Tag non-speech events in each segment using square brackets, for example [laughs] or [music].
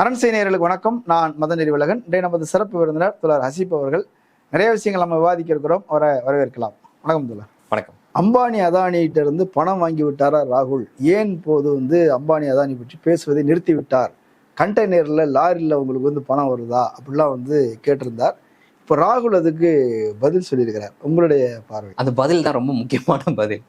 அரண்சை நேயர்களுக்கு வணக்கம். நான் மதன் நெறிவலகன் இன்றைய நமது சிறப்பு விருந்தினர் துலர் ஹசீப் அவர்கள். நிறைய விஷயங்கள் நம்ம விவாதிக்க இருக்கிறோம். அவரை வரவேற்கலாம். வணக்கம் துலர். வணக்கம். அம்பானி அதானிகிட்ட இருந்து பணம் வாங்கி விட்டாரா ராகுல்? ஏன் போது வந்து அம்பானி அதானி பற்றி பேசுவதை நிறுத்தி விட்டார்? கண்டெய்னர்ல லாரியில் உங்களுக்கு வந்து பணம் வருதா? அப்படிலாம் வந்து கேட்டிருந்தார். இப்போ ராகுல் அதுக்கு பதில் சொல்லியிருக்கிறார். உங்களுடைய பார்வை. அந்த பதில் தான் ரொம்ப முக்கியமான பதில்.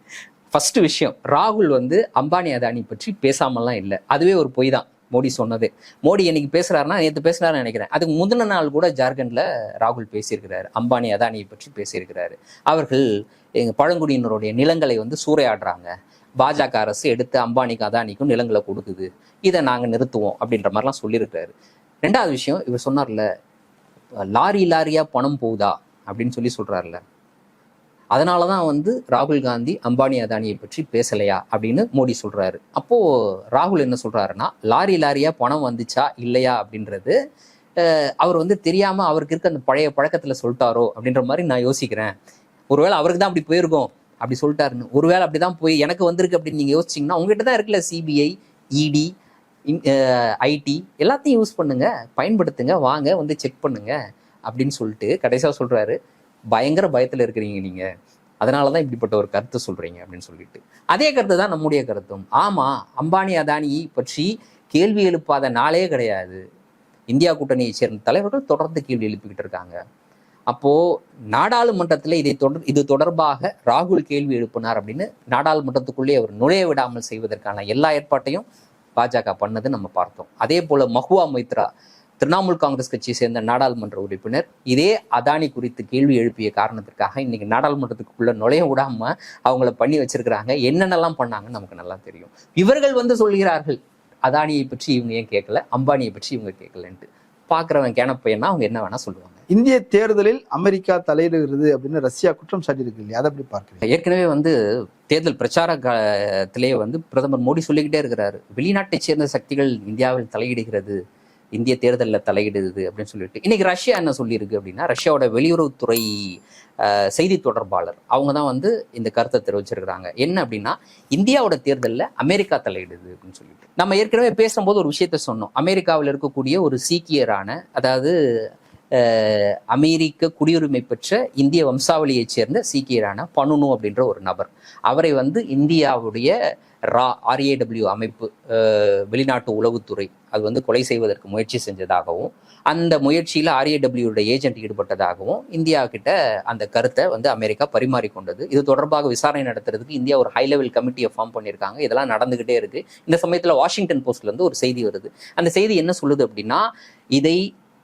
ஃபர்ஸ்ட் விஷயம் ராகுல் வந்து அம்பானி அதானி பற்றி பேசாமலாம் இல்லை. அதுவே ஒரு பொய் தான். மோடி சொன்னது. மோடி இன்னைக்கு பேசுறாருன்னா நேற்று பேசுறாருன்னு நினைக்கிறேன். அதுக்கு முந்தின நாள் கூட ஜார்க்கண்ட்ல ராகுல் பேசியிருக்கிறாரு. அம்பானி அதானியை பற்றி பேசியிருக்கிறாரு. அவர்கள் எங்கள் பழங்குடியினருடைய நிலங்களை வந்து சூறையாடுறாங்க. பாஜக அரசு எடுத்து அம்பானிக்கும் அதானிக்கும் நிலங்களை கொடுக்குது. இதை நாங்கள் நிறுத்துவோம் அப்படின்ற மாதிரிலாம் சொல்லியிருக்கிறாரு. ரெண்டாவது விஷயம் இவர் சொன்னார்ல லாரி லாரியா பணம் போகுதா அப்படின்னு சொல்லி சொல்றாருல. அதனால தான் வந்து ராகுல் காந்தி அம்பானி அதானியை பற்றி பேசலையா அப்படின்னு மோடி சொல்கிறாரு அப்போது ராகுல் என்ன சொல்கிறாருன்னா லாரி லாரியாக பணம் வந்துச்சா இல்லையா அப்படின்றது அவர் வந்து தெரியாமல் அவருக்கு இருக்க அந்த பழைய பழக்கத்தில் சொல்லிட்டாரோ அப்படின்ற மாதிரி நான் யோசிக்கிறேன். ஒருவேளை அவருக்கு தான் அப்படி போயிருக்கோம். அப்படி சொல்லிட்டாருன்னு. ஒருவேளை அப்படிதான் போய் எனக்கு வந்திருக்கு அப்படின்னு நீங்கள் யோசிச்சீங்கன்னா உங்ககிட்ட தான் இருக்குல்ல சிபிஐ இடி ஐடி எல்லாத்தையும் யூஸ் பண்ணுங்க பயன்படுத்துங்க வாங்க வந்து செக் பண்ணுங்க அப்படின்னு சொல்லிட்டு கடைசியாக சொல்கிறாரு பயங்கர பயத்துல இருக்கிறீங்க நீங்க. அதனால தான் இப்படிப்பட்ட ஒரு கருத்து சொல்றீங்க அப்படின்னு சொல்லிட்டு. அதே கருத்து தான் நம்முடைய கருத்தும். ஆமா அம்பானி அதானி பற்றி கேள்வி எழுப்பாத நாளே கிடையாது. இந்தியா கூட்டணியை சேர்ந்த தலைவர்கள் தொடர்ந்து கேள்வி எழுப்பிக்கிட்டு இருக்காங்க. அப்போ நாடாளுமன்றத்தில் இதை தொடர் இது தொடர்பாக ராகுல் கேள்வி எழுப்பினார் அப்படின்னு நாடாளுமன்றத்துக்குள்ளே அவர் நுழைய விடாமல் செய்வதற்கான எல்லா ஏற்பாட்டையும் பாஜக பண்ணது நம்ம பார்த்தோம். அதே போல மஹுவா மைத்ரா திரிணாமுல் காங்கிரஸ் கட்சியை சேர்ந்த நாடாளுமன்ற உறுப்பினர். இதே அதானி குறித்து கேள்வி எழுப்பிய காரணத்திற்காக இன்னைக்கு நாடாளுமன்றத்துக்குள்ள நுழைய விடாம அவங்கள பண்ணி வச்சிருக்கிறாங்க. என்னென்னலாம் பண்ணாங்கன்னு நமக்கு நல்லா தெரியும். இவர்கள் வந்து சொல்கிறார்கள் அதானியை பற்றி இவங்க ஏன் கேட்கல? அம்பானியை பற்றி இவங்க கேட்கலன்ட்டு. பாக்குறவன் கேனப்பையனா அவங்க என்ன வேணா சொல்லுவாங்க. இந்திய தேர்தலில் அமெரிக்கா தலையிடுகிறது அப்படின்னு ரஷ்யா குற்றம் சாட்டியிருக்கு இல்லையா? அதை எப்படி பார்க்குறீங்க? ஏற்கனவே வந்து தேர்தல் பிரச்சார காலத்திலேயே வந்து பிரதமர் மோடி சொல்லிக்கிட்டே இருக்கிறாரு. வெளிநாட்டைச் சேர்ந்த சக்திகள் இந்தியாவில் தலையிடுகிறது. இந்திய தேர்தலில் தலையிடுது அப்படின்னு சொல்லிட்டு இன்றைக்கி ரஷ்யா என்ன சொல்லியிருக்கு அப்படின்னா ரஷ்யாவோட வெளியுறவுத்துறை செய்தி தொடர்பாளர் அவங்க தான் வந்து இந்த கருத்தை தெரிவிச்சிருக்கிறாங்க. என்ன அப்படின்னா இந்தியாவோட தேர்தலில் அமெரிக்கா தலையிடுது அப்படின்னு சொல்லிட்டு. நம்ம ஏற்கனவே பேசும்போது ஒரு விஷயத்த சொன்னோம். அமெரிக்காவில் இருக்கக்கூடிய ஒரு சீக்கியரான அதாவது அமெரிக்க குடியுரிமை பெற்ற இந்திய வம்சாவளியைச் சேர்ந்த சீக்கியரான பனுனு அப்படின்ற ஒரு நபர். அவரை வந்து இந்தியாவுடைய ரா ஆர்ஏடபிள்யூ அமைப்பு வெளிநாட்டு உளவுத்துறை அது வந்து கொலை செய்வதற்கு முயற்சி செஞ்சதாகவும் அந்த முயற்சியில் ஆர்ஏடபிள்யூட ஏஜென்ட் ஈடுபட்டதாகவும் இந்தியா கிட்ட அந்த கருத்தை வந்து அமெரிக்கா பரிமாறிக்கொண்டது. இது தொடர்பாக விசாரணை நடத்துறதுக்கு இந்தியா ஒரு ஹை லெவல் கமிட்டியை ஃபார்ம் பண்ணியிருக்காங்க. இதெல்லாம் நடந்துகிட்டே இருக்கு. இந்த சமயத்தில் வாஷிங்டன் போஸ்ட்லேருந்து ஒரு செய்தி வருது. அந்த செய்தி என்ன சொல்லுது அப்படின்னா இதை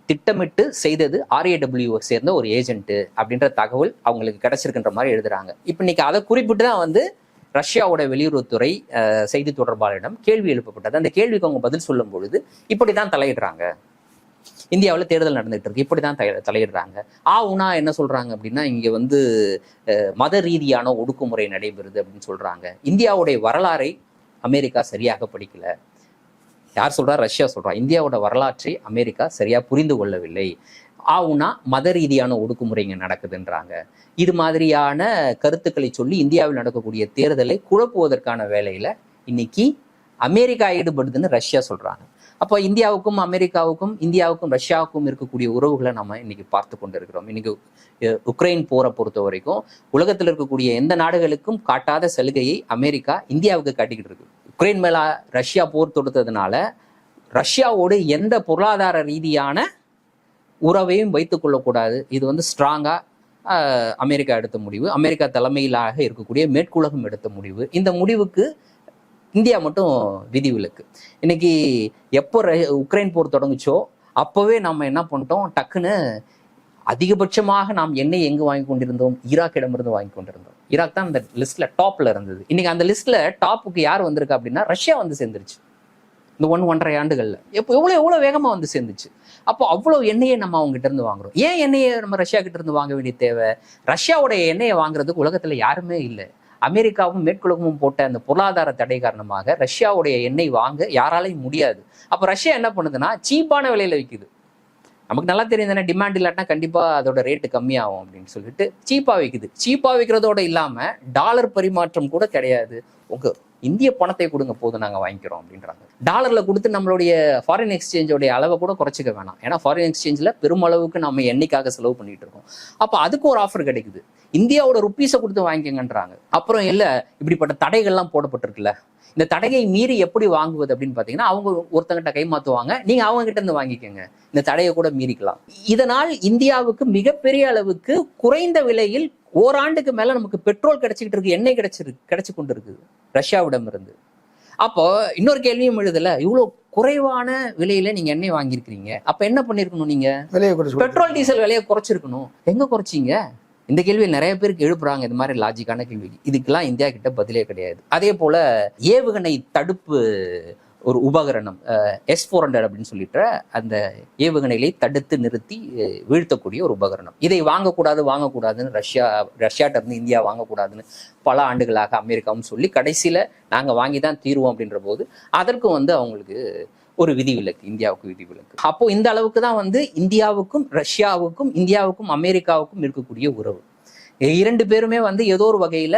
திட்டமிட்டு செய்தது ஆர்ஏடபிள்யூ சேர்ந்த ஒரு ஏஜென்ட்டு அப்படின்ற தகவல் அவங்களுக்கு கிடைச்சிருக்கின்ற மாதிரி எழுதுறாங்க. இப்போ இன்னைக்கு அதை குறிப்பிட்டு தான் வந்து ரஷ்யாவோட வெளியுறவுத்துறை செய்தி தொடர்பாளரிடம் கேள்வி எழுப்பப்பட்டது. அந்த கேள்விக்கு அவங்க பதில் சொல்லும் பொழுது இப்படிதான் தலையிடுறாங்க. இந்தியாவில் தேர்தல் நடந்துகிட்டு இருக்கு. இப்படி தான் தலையிடுறாங்க. ஆ உனா என்ன சொல்றாங்க அப்படின்னா இங்க வந்து மத ரீதியான ஒடுக்குமுறை நடைபெறுது அப்படின்னு சொல்றாங்க. இந்தியாவுடைய வரலாறை அமெரிக்கா சரியாக படிக்கல. யார் சொல்றா? ரஷ்யா சொல்றா. இந்தியாவோட வரலாற்றை அமெரிக்கா சரியா புரிந்து கொள்ளவில்லை. ஆவுனா மத ரீதியான ஒடுக்குமுறைங்க நடக்குதுன்றாங்க. இது மாதிரியான கருத்துக்களை சொல்லி இந்தியாவில் நடக்கக்கூடிய தேர்தலை குழப்புவதற்கான வேலையில இன்னைக்கு அமெரிக்கா ஈடுபடுதுன்னு ரஷ்யா சொல்றாங்க. அப்போ இந்தியாவுக்கும் அமெரிக்காவுக்கும் இந்தியாவுக்கும் ரஷ்யாவுக்கும் இருக்கக்கூடிய உறவுகளை நம்ம இன்னைக்கு பார்த்து கொண்டு இருக்கிறோம் இன்னைக்கு உக்ரைன் போரை பொறுத்த வரைக்கும் உலகத்தில் இருக்கக்கூடிய எந்த நாடுகளுக்கும் காட்டாத சலுகையை அமெரிக்கா இந்தியாவுக்கு காட்டிக்கிட்டு இருக்கு. உக்ரைன் மேல ரஷ்யா போர் தொடுத்ததுனால ரஷ்யாவோடு எந்த பொருளாதார ரீதியான உறவையும் வைத்துக்கொள்ளக்கூடாது இது வந்து ஸ்ட்ராங்காக அமெரிக்கா எடுத்த முடிவு. அமெரிக்கா தலைமையிலாக இருக்கக்கூடிய மேற்குலகம் எடுத்த முடிவு. இந்த முடிவுக்கு இந்தியா மட்டும் விதிவிலக்கு இன்னைக்கு எப்போ ர- உக்ரைன் போர் தொடங்குச்சோ அப்போவே நம்ம என்ன பண்ணிட்டோம்? டக்குன்னு அதிகபட்சமாக நாம் எண்ணெய் எங்கு வாங்கி கொண்டிருந்தோம்? ஈராக்கிடமிருந்து வாங்கி கொண்டிருந்தோம். ஈராக் தான் அந்த லிஸ்ட்ல டாப்ல இருந்தது. இன்னைக்கு அந்த லிஸ்ட்ல டாப்புக்கு யார் வந்திருக்கா அப்படின்னா ரஷ்யா வந்து சேர்ந்துருச்சு. இந்த ஒன் ஒன்றரை ஆண்டுகள்ல. எப்போ எவ்வளோ எவ்வளோ வேகமாக வந்து சேர்ந்துச்சு. அப்போ அவ்வளோ எண்ணெயை நம்ம அவங்க கிட்ட இருந்து வாங்குறோம். ஏன் எண்ணெயை நம்ம ரஷ்யா கிட்ட இருந்து வாங்க வேண்டிய தேவை? ரஷ்யாவுடைய எண்ணெயை வாங்குறதுக்கு உலகத்துல யாருமே இல்லை. அமெரிக்காவும் மேற்குலகமும் போட்ட அந்த பொருளாதார தடை காரணமாக ரஷ்யாவுடைய எண்ணெய் வாங்க யாராலையும் முடியாது. அப்ப ரஷ்யா என்ன பண்ணுதுன்னா சீப்பான விலையில விற்குது நமக்கு நல்லா தெரியும் தானே டிமாண்ட் இல்லாட்டினா கண்டிப்பா அதோட ரேட்டு கம்மியாகும் அப்படின்னு சொல்லிட்டு சீப்பா விற்குது சீப்பா விற்கிறதோட இல்லாம டாலர் பரிமாற்றம் கூட கிடையாது. உங்க இந்திய பணத்தை கொடுங்க போதும் நாங்க வாங்கிக்கிறோம் அப்படின்றாங்க. டாலர்ல கொடுத்து நம்மளுடைய ஃபாரின் எக்ஸ்சேஞ்சோடைய அளவை கூட குறைச்சிக்க வேணாம். ஏன்னா ஃபாரின் எக்ஸ்சேஞ்சில் பெருமளவுக்கு நம்ம எண்ணிக்காக செலவு பண்ணிட்டு இருக்கோம். அப்போ அதுக்கு ஒரு ஆஃபர் கிடைக்குது. இந்தியாவோட ருப்பீஸை கொடுத்து வாங்கிக்கங்கன்றாங்க. அப்புறம் இல்ல இப்படிப்பட்ட தடைகள்லாம் போடப்பட்டிருக்குல்ல. இந்த தடையை மீறி எப்படி வாங்குவது அப்படின்னு பார்த்தீங்கன்னா அவங்க ஒருத்தங்கிட்ட கைமாத்துவாங்க நீங்க அவங்க கிட்ட இருந்து வாங்கிக்கோங்க. இந்த தடையை கூட மீறிக்கலாம். இதனால் இந்தியாவுக்கு மிகப்பெரிய அளவுக்கு குறைந்த விலையில் ஓராண்டுக்கு மேல நமக்கு பெட்ரோல் கிடைச்சிக்கிட்டு இருக்கு எண்ணெய் கிடைச்சிருக்கு கிடைச்சு கொண்டு இருக்குது ரஷ்யாவிடம் இருந்து அப்போ இன்னொரு கேள்வியும் எழுதல இவ்வளவு குறைவான விலையில நீங்க எண்ணெய் வாங்கியிருக்கிறீங்க. அப்ப என்ன பண்ணிருக்கணும் நீங்க? பெட்ரோல் டீசல் விலையை குறைச்சிருக்கணும். எங்க குறைச்சிங்க? இந்த கேள்வி நிறைய பேருக்கு எழுப்புறாங்க இந்த மாதிரி லாஜிக்கான கேள்வி. இதுக்கெல்லாம் இந்தியா கிட்ட பதிலே கிடையாது. அதே போல ஏவுகணை தடுப்பு ஒரு உபகரணம் எஸ் ஃபோர் ஹண்ட்ரட் அப்படின்னு சொல்லிட்டு அந்த ஏவுகணைகளை தடுத்து நிறுத்தி வீழ்த்தக்கூடிய ஒரு உபகரணம். இதை வாங்கக்கூடாது வாங்கக்கூடாதுன்னு ரஷ்யா ரஷ்யாட்ட இருந்து இந்தியா வாங்கக்கூடாதுன்னு பல ஆண்டுகளாக அமெரிக்காவும் சொல்லி கடைசியில் நாங்கள் வாங்கி தான் தீருவோம் அப்படின்ற போது அதற்கும் வந்து அவங்களுக்கு ஒரு விதிவிலக்கு இந்தியாவுக்கு விதிவிலக்கு. அப்போ இந்த அளவுக்கு தான் வந்து இந்தியாவுக்கும் ரஷ்யாவுக்கும் இந்தியாவுக்கும் அமெரிக்காவுக்கும் இருக்கக்கூடிய உறவு. இரண்டு பேருமே வந்து ஏதோ ஒரு வகையில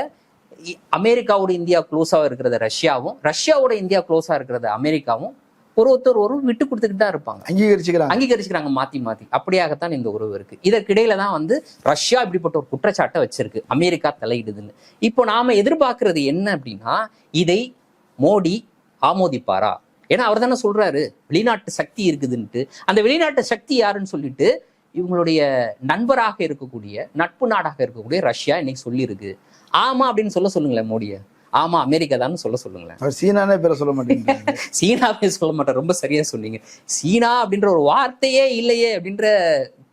அமெரிக்காவோட இந்தியா க்ளோஸா இருக்கிறத ரஷ்யாவும் ரஷ்யாவோட இந்தியா க்ளோஸா இருக்கிறத அமெரிக்காவும் ஒரு ஒருத்தர் ஒரு விட்டு கொடுத்துக்கிட்டு தான் இருப்பாங்க. அங்கீகரிச்சுக்கிறாங்க. அங்கீகரிச்சுக்கிறாங்க மாத்தி மாத்தி. அப்படியாகத்தான் இந்த உறவு இருக்கு. இதற்கிடையில தான் வந்து ரஷ்யா இப்படிப்பட்ட ஒரு குற்றச்சாட்டை வச்சிருக்கு. அமெரிக்கா தலையிடுதுன்னு. இப்போ நாம எதிர்பார்க்கிறது என்ன அப்படின்னா இதை மோடி ஆமோதிப்பாரா? ஏன்னா அவர் தானே சொல்றாரு வெளிநாட்டு சக்தி இருக்குதுன்ட்டு அந்த வெளிநாட்டு சக்தி யாருன்னு சொல்லிட்டு இவங்களுடைய நண்பராக இருக்கக்கூடிய நட்பு நாடாக இருக்கக்கூடிய ரஷ்யா இன்னைக்கு சொல்லியிருக்கு. ஆமா அப்படின்னு சொல்ல சொல்லுங்களேன் மோடியை. ஆமா அமெரிக்கா தான் சொல்ல சொல்லுங்களேன். அவர் சீனானே பேரை சொல்ல மாட்டேங்கிறாங்க [laughs] சீனாவே சொல்ல மாட்டேன் ரொம்ப சரியா சொன்னீங்க. சீனா அப்படின்ற ஒரு வார்த்தையே இல்லையே அப்படின்ற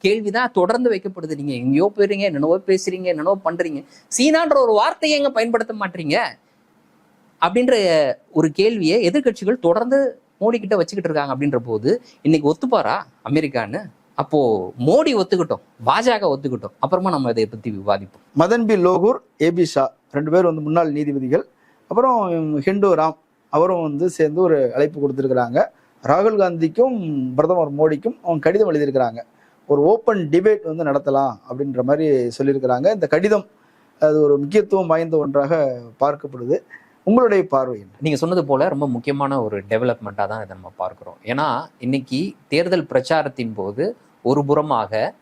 கேள்விதான் தொடர்ந்து வைக்கப்படுது. நீங்க எங்கேயோ போயிருங்க என்னென்னவோ பேசுறீங்க என்னென்னவோ பண்றீங்க. சீனான்ற ஒரு வார்த்தையை எங்க பயன்படுத்த மாட்டீங்க? அப்படின்ற ஒரு கேள்வியை எதிர்க்கட்சிகள் தொடர்ந்து மோடி கிட்ட வச்சுக்கிட்டு இருக்காங்க அப்படின்ற போது இன்னைக்கு ஒத்துப்பாரா அமெரிக்கான்னு? அப்போ மோடி ஒத்துக்கிட்டோம் பாஜக ஒத்துக்கிட்டோம். அப்புறமா நம்ம இதை பத்தி விவாதிப்போம். Madan B. Lokur A P Shah ரெண்டு பேர் வந்து முன்னாள் நீதிபதிகள். அப்புறம் ஹிண்டு ராம் அவரும் வந்து சேர்ந்து ஒரு அழைப்பு கொடுத்துருக்குறாங்க. ராகுல் காந்திக்கும் பிரதமர் மோடிக்கும் அவங்க கடிதம் எழுதியிருக்கிறாங்க. ஒரு ஓப்பன் டிபேட் வந்து நடத்தலாம் அப்படின்ற மாதிரி சொல்லியிருக்கிறாங்க. இந்த கடிதம் அது ஒரு முக்கியத்துவம் வாய்ந்த ஒன்றாக பார்க்கப்படுது. உங்களுடைய பார்வை என்ன? நீங்க சொன்னது போல ரொம்ப முக்கியமான ஒரு டெவலப்மெண்ட்டாக தான் இதை நம்ம பார்க்கிறோம். ஏன்னா இன்னைக்கு தேர்தல் பிரச்சாரத்தின் போது ஒரு புறமாக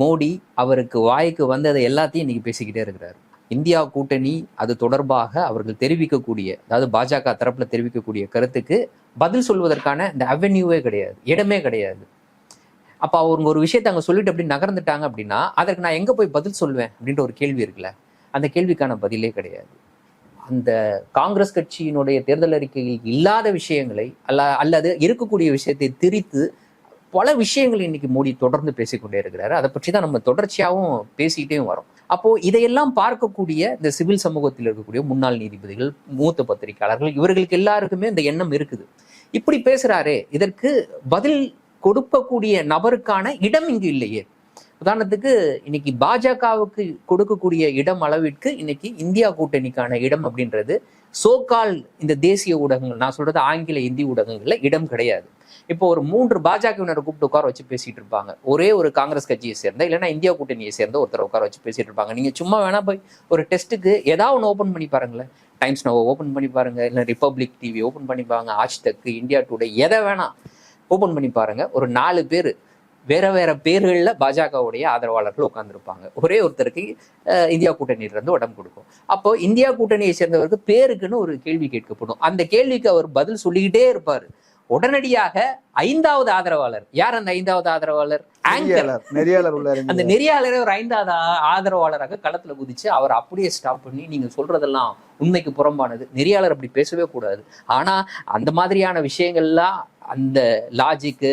மோடி அவருக்கு வாய்க்கு வந்ததை எல்லாத்தையும் இன்னைக்கு பேசிக்கிட்டே இருக்கிறாரு. இந்தியா கூட்டணி அது தொடர்பாக அவர்கள் தெரிவிக்கக்கூடிய அதாவது பாஜக தரப்புல தெரிவிக்கக்கூடிய கருத்துக்கு பதில் சொல்வதற்கான இந்த அவென்யூவே கிடையாது. இடமே கிடையாது. அப்ப அவங்க ஒரு விஷயத்தை அங்க சொல்லிட்டு அப்படி நகர்ந்துட்டாங்க அப்படின்னா அதற்கு நான் எங்க போய் பதில் சொல்வேன் அப்படின்ற ஒரு கேள்வி இருக்குல்ல? அந்த கேள்விக்கான பதிலே கிடையாது. அந்த காங்கிரஸ் கட்சியினுடைய தேர்தல் அறிக்கையில் இல்லாத விஷயங்களை அல்ல அல்லது இருக்கக்கூடிய விஷயத்தை திரித்து பல விஷயங்கள் இன்னைக்கு மோடி தொடர்ந்து பேசிக்கொண்டே இருக்கிறாரு. அதை பற்றி தான் நம்ம தொடர்ச்சியாகவும் பேசிக்கிட்டே வரோம். அப்போ இதையெல்லாம் பார்க்கக்கூடிய இந்த சிவில் சமூகத்தில் இருக்கக்கூடிய முன்னாள் நீதிபதிகள் மூத்த பத்திரிகையாளர்கள் இவர்களுக்கு எல்லாருக்குமே இந்த எண்ணம் இருக்குது. இப்படி பேசுறாரே இதற்கு பதில் கொடுக்கக்கூடிய நபருக்கான இடம் இங்கு இல்லையே. உதாரணத்துக்கு இன்னைக்கு பாஜகவுக்கு கொடுக்கக்கூடிய இடம் அளவிற்கு இன்னைக்கு இந்தியா கூட்டணிக்கான இடம் அப்படின்றது சோக்கால் இந்த தேசிய ஊடகங்கள் நான் சொல்றது ஆங்கில இந்தி ஊடகங்கள்ல இடம் கிடையாது. இப்போ ஒரு மூன்று பாஜகவினரை கூப்பிட்டு உட்கார வச்சு பேசிட்டு இருப்பாங்க. ஒரே ஒரு காங்கிரஸ் கட்சியை சேர்ந்த இல்லைன்னா இந்தியா கூட்டணியை சேர்ந்த ஒருத்தர் உட்கார வச்சு பேசிட்டு இருப்பாங்க. நீங்க சும்மா வேணா போய் ஒரு டெஸ்ட்டுக்கு ஏதாவது ஒன்று ஓப்பன் பண்ணி பாருங்களேன். டைம்ஸ் நோவை ஓப்பன் பண்ணி பாருங்க இல்லை ரிப்பப்ளிக் டிவி ஓப்பன் பண்ணி பாருங்க ஆஜ் தக் இந்தியா டுடே எதை வேணாம் ஓப்பன் பண்ணி பாருங்க. ஒரு நாலு பேர் வேற வேற பேர்களில் பாஜகவுடைய ஆதரவாளர்கள் உட்கார்ந்துருப்பாங்க. ஒரே ஒருத்தருக்கு இந்தியா கூட்டணியிலிருந்து உடம்பு கொடுக்கும். அப்போ இந்தியா கூட்டணியை சேர்ந்தவருக்கு பேருக்குன்னு ஒரு கேள்வி கேட்கப்படும். அந்த கேள்விக்கு அவர் பதில் சொல்லிக்கிட்டே இருப்பார். உடனடியாக ஐந்தாவது ஆதரவாளர். யார் அந்த ஐந்தாவது ஆதரவாளர்? ஆங்கர் நெறியாளர். உள்ளாரு அந்த நெறியாளரே ஒரு ஐந்தாவது ஆதரவாளராக களத்துல குதிச்சு அவர் அப்படியே ஸ்டாப் பண்ணி நீங்க சொல்றதெல்லாம் உண்மைக்கு புறம்பானது. நெறியாளர் அப்படி பேசவே கூடாது. ஆனா அந்த மாதிரியான விஷயங்கள்லாம் அந்த லாஜிக்கு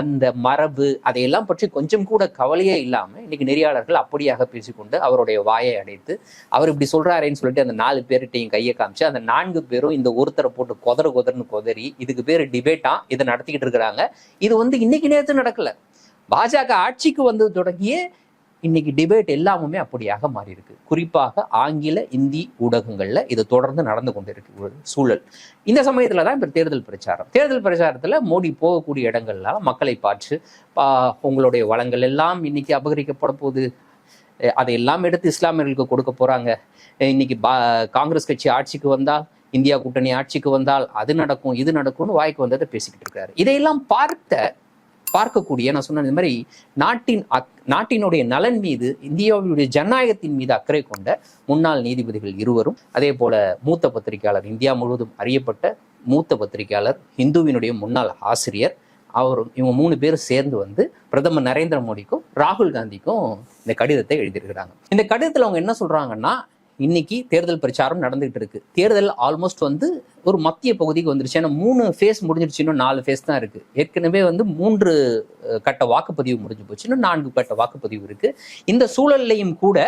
அந்த மரபு அதையெல்லாம் பற்றி கொஞ்சம் கூட கவலையே இல்லாமல் இன்னைக்கு நெறியாளர்கள் அப்படியாக பேசிக்கொண்டு அவருடைய வாயை அடைத்து அவர் இப்படி சொல்கிறாரேன்னு சொல்லிட்டு அந்த நாலு பேர்கிட்டையும் கையை காமிச்சு அந்த நான்கு பேரும் இந்த ஒருத்தரை போட்டு கொதற கொதர்னு கொதறி இதுக்கு பேர் டிபேட்டா இதை நடத்திக்கிட்டு இருக்கிறாங்க. இது வந்து இன்னைக்கு நேரத்து நடக்கல. பாஜக ஆட்சிக்கு வந்தது தொடங்கியே இன்னைக்கு டிபேட் எல்லாமுமே அப்படியாக மாறி இருக்கு குறிப்பாக ஆங்கில இந்தி ஊடகங்கள்ல இது தொடர்ந்து நடந்து கொண்டிருக்கு ஒரு சூழல். இந்த சமயத்துல தான் இப்ப தேர்தல் பிரச்சாரம். தேர்தல் பிரச்சாரத்துல மோடி போகக்கூடிய இடங்கள்லாம் மக்களை பார்த்து பா உங்களுடைய வளங்கள் எல்லாம் இன்னைக்கு அபகரிக்கப்பட போகுது. அதையெல்லாம் எடுத்து இஸ்லாமியர்களுக்கு கொடுக்க போறாங்க. இன்னைக்கு பா காங்கிரஸ் கட்சி ஆட்சிக்கு வந்தால் இந்தியா கூட்டணி ஆட்சிக்கு வந்தால் அது நடக்கும் இது நடக்கும்னு வாய்க்கு வந்ததை பேசிக்கிட்டு இருக்காரு. இதையெல்லாம் பார்த்த பார்க்கக்கூடிய நான் சொன்ன இந்த மாதிரி நாட்டின் அக்- நாட்டினுடைய நலன் மீது இந்தியாவுடைய ஜனநாயகத்தின் மீது அக்கறை கொண்ட முன்னாள் நீதிபதிகள் இருவரும் அதே போல மூத்த பத்திரிகையாளர் இந்தியா முழுவதும் அறியப்பட்ட மூத்த பத்திரிகையாளர் இந்துவினுடைய முன்னாள் ஆசிரியர் அவர் இவங்க மூணு பேரும் சேர்ந்து வந்து பிரதமர் நரேந்திர மோடிக்கும் ராகுல் காந்திக்கும் இந்த கடிதத்தை எழுதியிருக்கிறாங்க. இந்த கடிதத்தில் அவங்க என்ன சொல்றாங்கன்னா இன்னைக்கு தேர்தல் பிரச்சாரம் நடந்துகிட்டு இருக்கு. தேர்தல் ஆல்மோஸ்ட் வந்து ஒரு மத்திய பகுதிக்கு வந்துருச்சு. ஏன்னா மூணு ஃபேஸ் முடிஞ்சிருச்சு. இன்னும் நாலு ஃபேஸ் தான் இருக்கு. ஏற்கனவே வந்து மூன்று கட்ட வாக்குப்பதிவு முடிஞ்சு போச்சு. இன்னும் நான்கு கட்ட வாக்குப்பதிவு இருக்கு. இந்த சூழல்லையும் கூட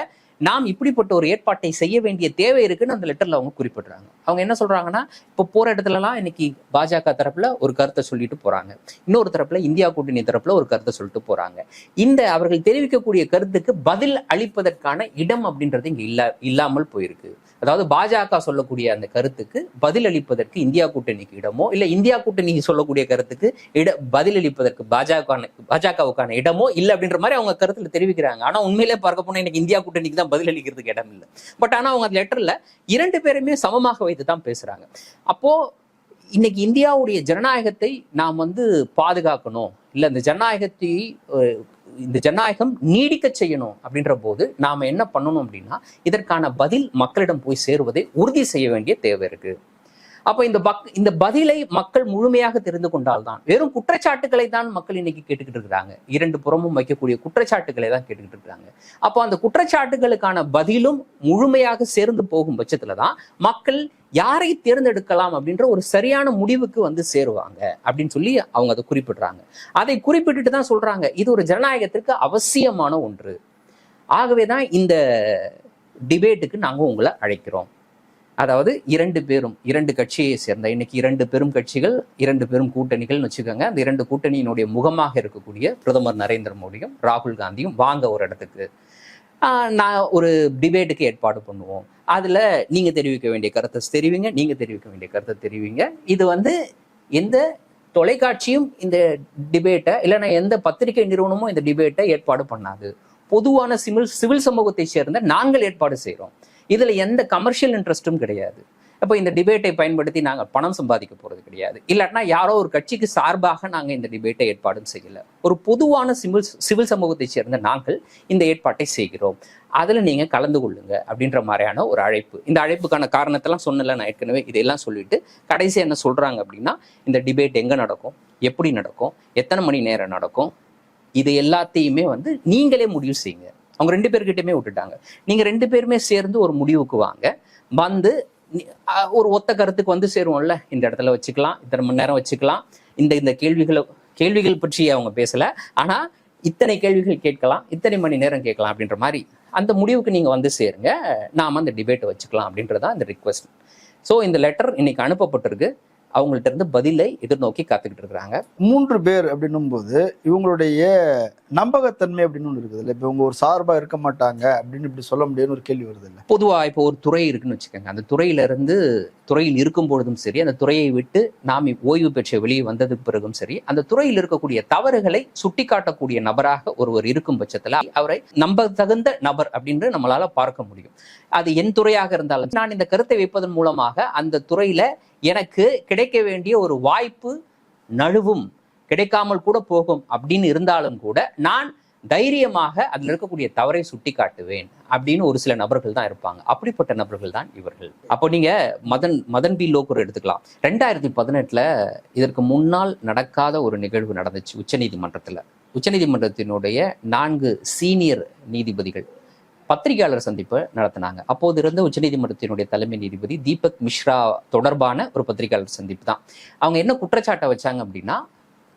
நாம் இப்படிப்பட்ட ஒரு ஏற்பாட்டை செய்ய வேண்டிய தேவை இருக்குன்னு அந்த லெட்டர்ல அவங்க குறிப்பிடுறாங்க. அவங்க என்ன சொல்றாங்கன்னா இப்போ போற இடத்துலலாம் இன்னைக்கு பாஜக தரப்புல ஒரு கருத்தை சொல்லிட்டு போறாங்க. இன்னொரு தரப்புல இந்தியா கூட்டணி தரப்புல ஒரு கருத்தை சொல்லிட்டு போறாங்க. இந்த அவர்கள் தெரிவிக்கக்கூடிய கருத்துக்கு பதில் அளிப்பதற்கான இடம் அப்படின்றது இங்க இல்ல இல்லாமல் போயிருக்கு. அதாவது பாஜக சொல்லக்கூடிய அந்த கருத்துக்கு பதில் அளிப்பதற்கு இந்தியா கூட்டணிக்கு இடமோ இல்ல இந்தியா கூட்டணி சொல்லக்கூடிய கருத்துக்கு இட பதில் அளிப்பதற்கு பாஜக பாஜகவுக்கான இடமோ இல்லை அப்படின்ற மாதிரி அவங்க கருத்துல தெரிவிக்கிறாங்க. ஆனா உண்மையிலே பார்க்க போனா எனக்கு இந்தியா கூட்டணிக்கு தான் பதில் அளிக்கிறதுக்கு இடம் இல்லை. பட் ஆனா அவங்க அந்த லெட்டர்ல இரண்டு பேருமே சமமாக வைத்து தான் பேசுறாங்க. அப்போ இன்னைக்கு இந்தியாவுடைய ஜனநாயகத்தை நாம் வந்து பாதுகாக்கணும். இல்லை இந்த ஜனநாயகத்தை இந்த ஜனநாயகம் நீடிக்க செய்யணும் அப்படின்ற போது நாம என்ன பண்ணணும் அப்படின்னா இதற்கான பதில் மக்களிடம் போய் சேருவதை உறுதி செய்ய வேண்டிய தேவை இருக்கு. அப்ப இந்த இந்த பதிலை மக்கள் முழுமையாக தெரிந்து கொண்டால்தான். வெறும் குற்றச்சாட்டுகளை தான் மக்கள் இன்னைக்கு கேட்டுக்கிட்டு இருக்கிறாங்க. இரண்டு புறமும் வைக்கக்கூடிய குற்றச்சாட்டுகளை தான் கேட்டுக்கிட்டு இருக்கிறாங்க. அப்போ அந்த குற்றச்சாட்டுகளுக்கான பதிலும் முழுமையாக சேர்ந்து போகும் பட்சத்துல தான் மக்கள் யாரை தேர்ந்தெடுக்கலாம் அப்படின்ற ஒரு சரியான முடிவுக்கு வந்து சேருவாங்க அப்படின்னு சொல்லி அவங்க அதை குறிப்பிடுறாங்க. அதை குறிப்பிட்டுட்டு தான் சொல்றாங்க. இது ஒரு ஜனநாயகத்திற்கு அவசியமான ஒன்று. ஆகவே தான் இந்த டிபேட்டுக்கு நாங்கள் உங்களை அழைக்கிறோம். அதாவது இரண்டு பேரும் இரண்டு கட்சியை சேர்ந்த இன்னைக்கு இரண்டு பெரும் கட்சிகள் இரண்டு பெரும் கூட்டணிகள்னு வச்சுக்கோங்க. அந்த இரண்டு கூட்டணியினுடைய முகமாக இருக்கக்கூடிய பிரதமர் நரேந்திர மோடியும் ராகுல் காந்தியும் வாங்க ஒரு இடத்துக்கு. நான் ஒரு டிபேட்டுக்கு ஏற்பாடு பண்ணுவோம். அதில் நீங்கள் தெரிவிக்க வேண்டிய கருத்தை தெரிவிங்க நீங்கள் தெரிவிக்க வேண்டிய கருத்தை தெரிவிங்க. இது வந்து எந்த தொலைக்காட்சியும் இந்த டிபேட்டை இல்லைன்னா எந்த பத்திரிகை நிறுவனமும் இந்த டிபேட்டை ஏற்பாடு பண்ணாது. பொதுவான சிவில் சிவில் சமூகத்தை சேர்ந்த நாங்கள் ஏற்பாடு செய்கிறோம் இதில் எந்த கமர்ஷியல் இன்ட்ரெஸ்ட்டும் கிடையாது. அப்போ இந்த டிபேட்டை பயன்படுத்தி நாங்கள் பணம் சம்பாதிக்க போகிறது கிடையாது. இல்லாட்டினா யாரோ ஒரு கட்சிக்கு சார்பாக நாங்கள் இந்த டிபேட்டை ஏற்பாடும் செய்யலை. ஒரு பொதுவான சிவில் சிவில் சமூகத்தை சேர்ந்த நாங்கள் இந்த ஏற்பாட்டை செய்கிறோம். அதில் நீங்கள் கலந்து கொள்ளுங்க அப்படின்ற மாதிரியான ஒரு அழைப்பு. இந்த அழைப்புக்கான காரணத்தெல்லாம் சொன்னல நான் ஏற்கனவே இதெல்லாம் சொல்லிட்டு கடைசி என்ன சொல்கிறாங்க அப்படின்னா இந்த டிபேட் எங்கே நடக்கும்? எப்படி நடக்கும்? எத்தனை மணி நேரம் நடக்கும்? இது எல்லாத்தையுமே வந்து நீங்களே முடிவு செய்யுங்க. அவங்க ரெண்டு பேர்கிட்டயுமே விட்டுட்டாங்க. நீங்க ரெண்டு பேருமே சேர்ந்து ஒரு முடிவுக்கு வாங்க. வந்து ஒரு ஒத்த கருத்துக்கு வந்து சேருவோம்ல? இந்த இடத்துல வச்சுக்கலாம் இத்தனை மணி நேரம் வச்சுக்கலாம். இந்த இந்த கேள்விகளை கேள்விகள் பற்றி அவங்க பேசல. ஆனா இத்தனை கேள்விகள் கேட்கலாம் இத்தனை மணி நேரம் கேட்கலாம் அப்படின்ற மாதிரி அந்த முடிவுக்கு நீங்க வந்து சேருங்க. நாம அந்த டிபேட்டை வச்சுக்கலாம் அப்படின்றதான் இந்த ரிக்வெஸ்ட் ஸோ இந்த லெட்டர் இன்னைக்கு அனுப்பப்பட்டிருக்கு. அவங்கள்ட்ட இருந்து பதிலை எதிர்நோக்கி காத்துக்கிட்டு இருக்கிறாங்க. மூன்று பேர் அப்படின்னும் போது இவங்களுடைய நம்பகத்தன்மை அப்படின்னு ஒன்று இருக்குது இல்லை இப்போ இவங்க ஒரு சார்பா இருக்க மாட்டாங்க அப்படின்னு இப்படி சொல்ல முடியும்னு ஒரு கேள்வி வருது இல்லை? பொதுவா இப்போ ஒரு துறை இருக்குன்னு வச்சுக்கோங்க. அந்த துறையில இருந்து துறையில் இருக்கும் பொழுதும் சரி அந்த துறையை விட்டு நாம் ஓய்வு பெற்ற வெளியே வந்ததுக்கு பிறகும் சரி அந்த துறையில் இருக்கக்கூடிய தவறுகளை சுட்டிக்காட்டக்கூடிய நபராக ஒருவர் இருக்கும் பட்சத்துல அவரை நம்ப தகுந்த நபர் அப்படின்னு நம்மளால பார்க்க முடியும். அது என் துறையாக இருந்தாலும் நான் இந்த கருத்தை வைப்பதன் மூலமாக அந்த துறையில எனக்கு கிடைக்க வேண்டிய ஒரு வாய்ப்பு நழுவும் கிடைக்காமல் கூட போகும் அப்படின்னு இருந்தாலும் கூட நான் தைரியமாக அதில் இருக்கக்கூடிய தவறை சுட்டி காட்டுவேன் அப்படின்னு ஒரு சில நபர்கள் தான் இருப்பாங்க. அப்படிப்பட்ட நபர்கள் தான் இவர்கள். அப்போ நீங்க மதன் மதன் பி லோக்கூர் எடுத்துக்கலாம். ரெண்டாயிரத்தி பதினெட்டுல இதற்கு முன்னால் நடக்காத ஒரு நிகழ்வு நடந்துச்சு உச்சநீதிமன்றத்தில். உச்சநீதிமன்றத்தினுடைய நான்கு சீனியர் நீதிபதிகள். பத்திரிகையாளர் சந்திப்பு நடத்தினாங்க. அப்போது இருந்த உச்சநீதிமன்றத்தினுடைய தலைமை நீதிபதி தீபக் மிஸ்ரா தொடர்பான ஒரு பத்திரிகையாளர் சந்திப்பு தான். அவங்க என்ன குற்றச்சாட்டை வச்சாங்க அப்படின்னா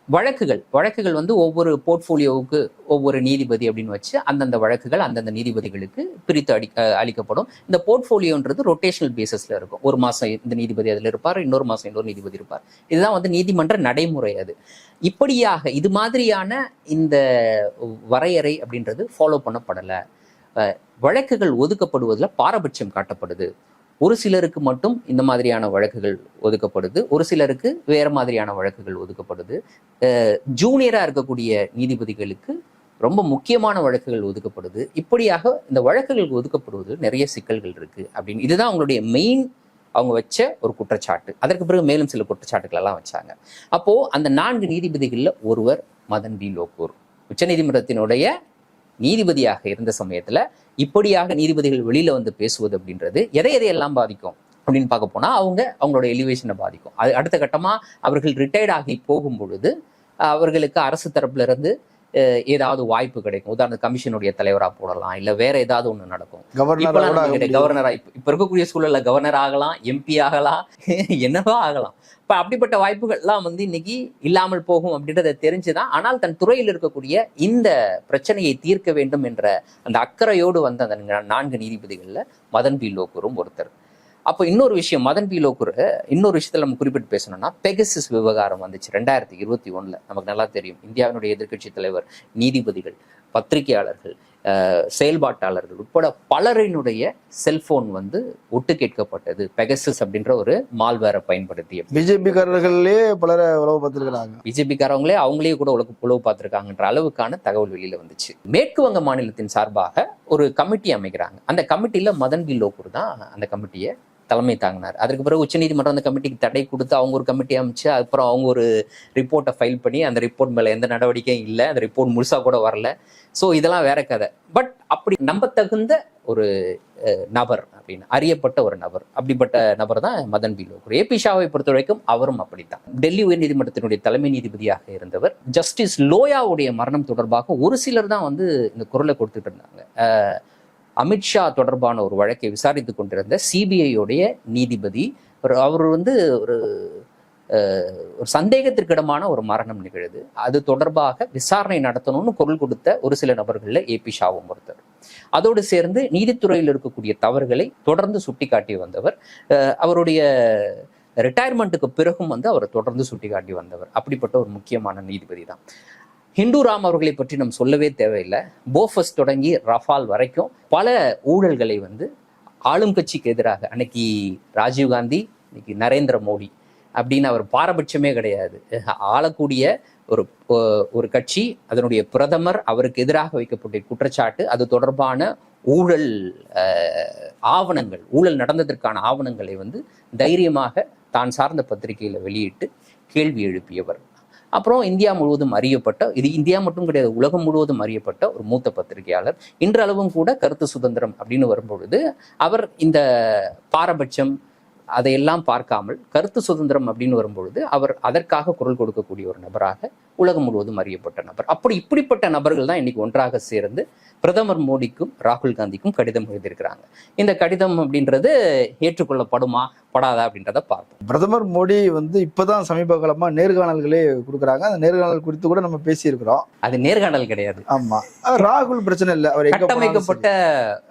வழக்குகள் வழக்குகள் வந்து ஒவ்வொரு போர்ட்ஃபோலியோவுக்கு ஒவ்வொரு நீதிபதி அப்படின்னு வச்சு அந்தந்த வழக்குகள் அந்தந்த நீதிபதிகளுக்கு பிரித்து அடி அளிக்கப்படும். இந்த போர்ட்ஃபோலியோன்றது ரொட்டேஷனல் பேசிஸில் இருக்கும். ஒரு மாதம் இந்த நீதிபதி அதில் இருப்பார் இன்னொரு மாதம் இன்னொரு நீதிபதி இருப்பார். இதுதான் வந்து நீதிமன்ற நடைமுறை அது. இப்படியாக இது மாதிரியான இந்த வரையறை அப்படின்றது ஃபாலோ பண்ணப்படலை. வழக்குகள் ஒதுக்கப்படுவதில் பாரபட்சம் காட்டப்படுது. ஒரு சிலருக்கு மட்டும் இந்த மாதிரியான வழக்குகள் ஒதுக்கப்படுது. ஒரு சிலருக்கு வேறு மாதிரியான வழக்குகள் ஒதுக்கப்படுது. ஜூனியராக இருக்கக்கூடிய நீதிபதிகளுக்கு ரொம்ப முக்கியமான வழக்குகள் ஒதுக்கப்படுது. இப்படியாக இந்த வழக்குகள் ஒதுக்கப்படுவதில் நிறைய சிக்கல்கள் இருக்குது அப்படின்னு. இதுதான் அவங்களுடைய மெயின் அவங்க வச்ச ஒரு குற்றச்சாட்டு. அதற்கு பிறகு மேலும் சில குற்றச்சாட்டுகள் எல்லாம் வச்சாங்க. அப்போது அந்த நான்கு நீதிபதிகளில் ஒருவர் மதன் பி லோகூர். உச்சநீதிமன்றத்தினுடைய நீதிபதியாக இருந்த சமயத்துல இப்படியாக நீதிபதிகள் வெளியில வந்து பேசுவது அப்படின்றது எதை எதையெல்லாம் பாதிக்கும் அப்படின்னு பார்க்க போனா அவங்க அவங்களோட எலிவேஷனை பாதிக்கும். அது அடுத்த கட்டமா அவர்கள் ரிட்டையர்ட் ஆகி போகும் பொழுது அவர்களுக்கு அரசு தரப்புல இருந்து ஏதாவது வாய்ப்பு கிடைக்கும். உதாரணத்துக்கு கமிஷனுடைய தலைவரா போடலாம் இல்ல வேற ஏதாவது ஒண்ணு நடக்கும். கவர்னர் இப்பெல்லாம் கூட ஆக நமக்கு முடியாது. கவர்னரா இப்ப இப்ப இருக்கக்கூடிய சூழல்ல கவர்னர் ஆகலாம் எம்பி ஆகலாம் [laughs] என்னவோ ஆகலாம். இப்ப அப்படிப்பட்ட வாய்ப்புகள்லாம் வந்து இன்னைக்கு இல்லாமல் போகும் அப்படின்றத தெரிஞ்சுதான் ஆனால் தன் துறையில் இருக்கக்கூடிய இந்த பிரச்சனையை தீர்க்க வேண்டும் என்ற அந்த அக்கறையோடு வந்த அந்த நான்கு நீதிபதிகள்ல மதன் பி லோகூரும் ஒருத்தர். அப்போ இன்னொரு விஷயம் மதன் பி லோகூர் இன்னொரு விஷயத்துல நம்ம குறிப்பிட்டு பேசணும்னா பெகசிஸ் விவகாரம் வந்துச்சு ரெண்டாயிரத்தி இருபத்தி ஒண்ணுல. நமக்கு நல்லா தெரியும். இந்தியாவினுடைய எதிர்க்கட்சி தலைவர் நீதிபதிகள் பத்திரிகையாளர்கள் செயல்பாட்டாளர்கள் உட்பட பலரினுடைய செல்போன் வந்து ஒட்டு கேட்கப்பட்டது. பெகசிஸ் அப்படின்ற ஒரு மால்வேரை பயன்படுத்தி பிஜேபி காரர்களே பலரை உழவு பார்த்திருக்கிறாங்க பிஜேபிக்காரவங்களே அவங்களே கூட உலக உழவு பார்த்துருக்காங்கன்ற அளவுக்கான தகவல் வெளியில வந்துச்சு. மேற்கு வங்க மாநிலத்தின் சார்பாக ஒரு கமிட்டி அமைக்கிறாங்க. அந்த கமிட்டியில மதன் பி லோகூர் தான் அந்த கமிட்டியை தலைமை தாங்கினார். அதற்கு பிறகு உச்சநீதிமன்றம் அந்த கமிட்டிக்கு தடை கொடுத்து அவங்க ஒரு கமிட்டி அமைச்சு அப்புறம் அவங்க ஒரு ரிப்போர்ட்டை ஃபைல் பண்ணி அந்த ரிப்போர்ட் மேலே எந்த நடவடிக்கையும் இல்லை. அந்த ரிப்போர்ட் முழுசாக கூட வரல. ஸோ இதெல்லாம் வேற கதை. பட் அப்படி நம்பத்தகுந்த ஒரு நபர் அப்படின்னு அறியப்பட்ட ஒரு நபர் அப்படிப்பட்ட நபர் தான் மதன் பி. லோகூர். ஏபி ஷாவை பொறுத்த வரைக்கும் அவரும் அப்படித்தான். டெல்லி உயர்நீதிமன்றத்தினுடைய தலைமை நீதிபதியாக இருந்தவர் ஜஸ்டிஸ் லோயாவுடைய மரணம் தொடர்பாக ஒரு சிலர் தான் வந்து இந்த குரலை கொடுத்துட்டு இருந்தாங்க. அமித்ஷா தொடர்பான ஒரு வழக்கை விசாரித்து கொண்டிருந்த சிபிஐயோடைய நீதிபதி அவர் வந்து ஒரு ஒரு சந்தேகத்திற்கிடமான ஒரு மரணம் நிகழுது அது தொடர்பாக விசாரணை நடத்தணும்னு குரல் கொடுத்த ஒரு சில நபர்கள்ல ஏபி ஷாவும் ஒருத்தர். அதோடு சேர்ந்து நீதித்துறையில் இருக்கக்கூடிய தவறுகளை தொடர்ந்து சுட்டிக்காட்டி வந்தவர். அவருடைய ரிட்டையர்மெண்ட்டுக்கு பிறகும் வந்து அவர் தொடர்ந்து சுட்டிக்காட்டி வந்தவர். அப்படிப்பட்ட ஒரு முக்கியமான நீதிபதி தான். ஹிந்து ராம் அவர்களை பற்றி நம்ம சொல்லவே தேவையில்லை. போஃபஸ் தொடங்கி ரஃபால் வரைக்கும் பல ஊழல்களை வந்து ஆளும் கட்சிக்கு எதிராக அன்னைக்கு ராஜீவ்காந்தி இன்னைக்கு நரேந்திர மோடி அப்படின்னு அவர் பாரபட்சமே கிடையாது. ஆளக்கூடிய ஒரு ஒரு கட்சி அதனுடைய பிரதமர் அவருக்கு எதிராக வைக்கப்பட்ட குற்றச்சாட்டு அது தொடர்பான ஊழல் ஆவணங்கள் ஊழல் நடந்ததற்கான ஆவணங்களை வந்து தைரியமாக தான் சார்ந்த பத்திரிகையில் வெளியிட்டு கேள்வி எழுப்பியவர். அப்புறம் இந்தியா முழுவதும் அறியப்பட்ட இது இந்தியா மட்டும் கிடையாது உலகம் முழுவதும் அறியப்பட்ட ஒரு மூத்த பத்திரிகையாளர். இன்றளவும் கூட கருத்து சுதந்திரம் அப்படின்னு வரும்பொழுது அவர் இந்த பாரபட்சம் அதையெல்லாம் பார்க்காமல் கருத்து சுதந்திரம் அப்படின்னு வரும்பொழுது அவர் அதற்காக குரல் கொடுக்கக்கூடிய ஒரு நபராக உலகம் முழுவதும் அறியப்பட்ட நபர். அப்படி இப்படிப்பட்ட நபர்கள் தான் இன்னைக்கு ஒன்றாக சேர்ந்து பிரதமர் மோடிக்கும் ராகுல் காந்திக்கும் கடிதம் எழுதியிருக்கிறாங்க. இந்த கடிதம் அப்படின்றது ஏற்றுக்கொள்ளப்படுமா படாதா அப்படின்றத பார்ப்போம். பிரதமர் மோடி வந்து இப்பதான் சமீப காலமா நேர்காணல்களே கொடுக்குறாங்க. அந்த நேர்காணல் குறித்து கூட நம்ம பேசியிருக்கிறோம். அது நேர்காணல் கிடையாது. ஆமா. ராகுல் பிரச்சனை இல்லை. அவர் கட்டமைக்கப்பட்ட.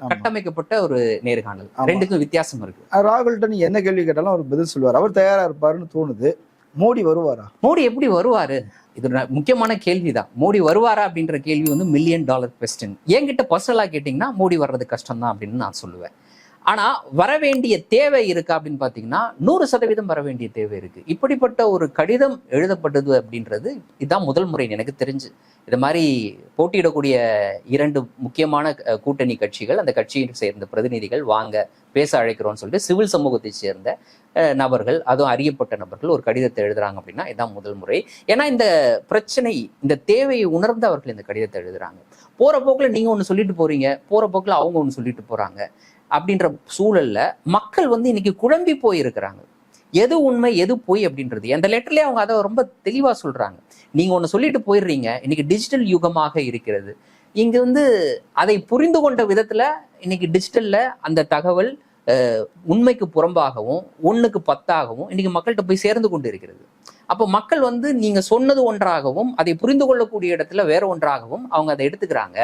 கட்டமைக்கப்பட்ட ஒரு நேர்காணல். ரெண்டுக்கும் வித்தியாசம் இருக்கு. ராகுல்கிட்ட நீ என்ன கேள்வி கேட்டாலும் அவர் பதில் சொல்லுவார். அவர் தயாரா இருப்பாருன்னு தோணுது. மோடி வருவாரா? மோடி எப்படி வருவாரு? இது முக்கியமான முக்கியமான கேள்விதான். மோடி வருவாரா அப்படின்ற கேள்வி வந்து மில்லியன் டாலர் கொஸ்டின் என்கிட்ட பர்சனலா கேட்டிங்கன்னா மோடி வர்றது கஷ்டம் தான் அப்படின்னு நான் சொல்லுவேன். ஆனால் வர வேண்டிய தேவை இருக்கா அப்படின்னு பார்த்தீங்கன்னா நூறு சதவீதம் வர வேண்டிய தேவை இருக்குது இப்படிப்பட்ட ஒரு கடிதம் எழுதப்பட்டது அப்படின்றது இதுதான் முதல் முறை எனக்கு தெரிஞ்சு. இது மாதிரி போட்டியிடக்கூடிய இரண்டு முக்கியமான கூட்டணி கட்சிகள் அந்த கட்சியை சேர்ந்த பிரதிநிதிகள் வாங்க பேச அழைக்கிறோம்னு சொல்லிட்டு சிவில் சமூகத்தை சேர்ந்த நபர்கள் அதுவும் அறியப்பட்ட நபர்கள் ஒரு கடிதத்தை எழுதுறாங்க அப்படின்னா இதுதான் முதல் முறை. ஏன்னா இந்த பிரச்சனை இந்த தேவையை உணர்ந்து அவர்கள் இந்த கடிதத்தை எழுதுறாங்க. போகிற போக்கில் நீங்கள் ஒன்று சொல்லிட்டு போகிறீங்க போகிற போக்கில் அவங்க ஒன்று சொல்லிட்டு போகிறாங்க அப்படின்ற சூழல்ல மக்கள் வந்து இன்னைக்கு குழம்பி போயிருக்கிறாங்க. எது உண்மை எது பொய் அப்படின்றது. அந்த லெட்டர்லயே அவங்க அதை ரொம்ப தெளிவா சொல்றாங்க. நீங்க ஒன்று சொல்லிட்டு போயிடுறீங்க. இன்னைக்கு டிஜிட்டல் யுகமாக இருக்கிறது. இங்க வந்து அதை புரிந்து கொண்ட விதத்துல இன்னைக்கு டிஜிட்டல்ல அந்த தகவல் உண்மைக்கு புறம்பாகவும் ஒண்ணுக்கு பத்தாகவும் இன்னைக்கு மக்கள்கிட்ட போய் சேர்ந்து கொண்டு இருக்கிறது. அப்போ மக்கள் வந்து நீங்க சொன்னது ஒன்றாகவும் அதை புரிந்து கொள்ளக்கூடிய இடத்துல வேற ஒன்றாகவும் அவங்க அதை எடுத்துக்கிறாங்க.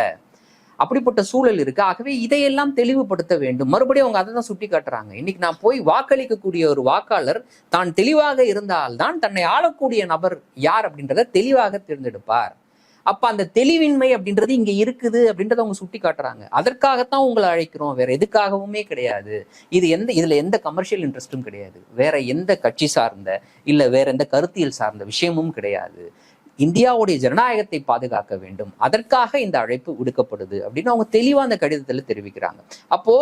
அப்படிப்பட்ட சூழல் இருக்கு. ஆகவே இதையெல்லாம் தெளிவுபடுத்த வேண்டும். மறுபடியும் அவங்க அதை தான் சுட்டி காட்டுறாங்க. இன்னைக்கு நான் போய் வாக்களிக்கக்கூடிய ஒரு வாக்காளர் தான் தெளிவாக இருந்தால்தான் தன்னை ஆளக்கூடிய நபர் யார் அப்படின்றத தெளிவாக தேர்ந்தெடுப்பார். அப்ப அந்த தெளிவின்மை அப்படின்றது இங்க இருக்குது அப்படின்றத அவங்க சுட்டி காட்டுறாங்க. அதற்காகத்தான் உங்களை அழைக்கிறோம். வேற எதுக்காகவுமே கிடையாது. இது எந்த இதுல எந்த கமர்ஷியல் இன்ட்ரெஸ்டும் கிடையாது. வேற எந்த கட்சி சார்ந்த இல்ல வேற எந்த கருத்தியல் சார்ந்த விஷயமும் கிடையாது. இந்தியாவுடைய ஜனநாயகத்தை பாதுகாக்க வேண்டும். அதற்காக இந்த அழைப்பு விடுக்கப்படுது அப்படின்னு அவங்க தெளிவா அந்த கடிதத்துல தெரிவிக்கிறாங்க. அப்போ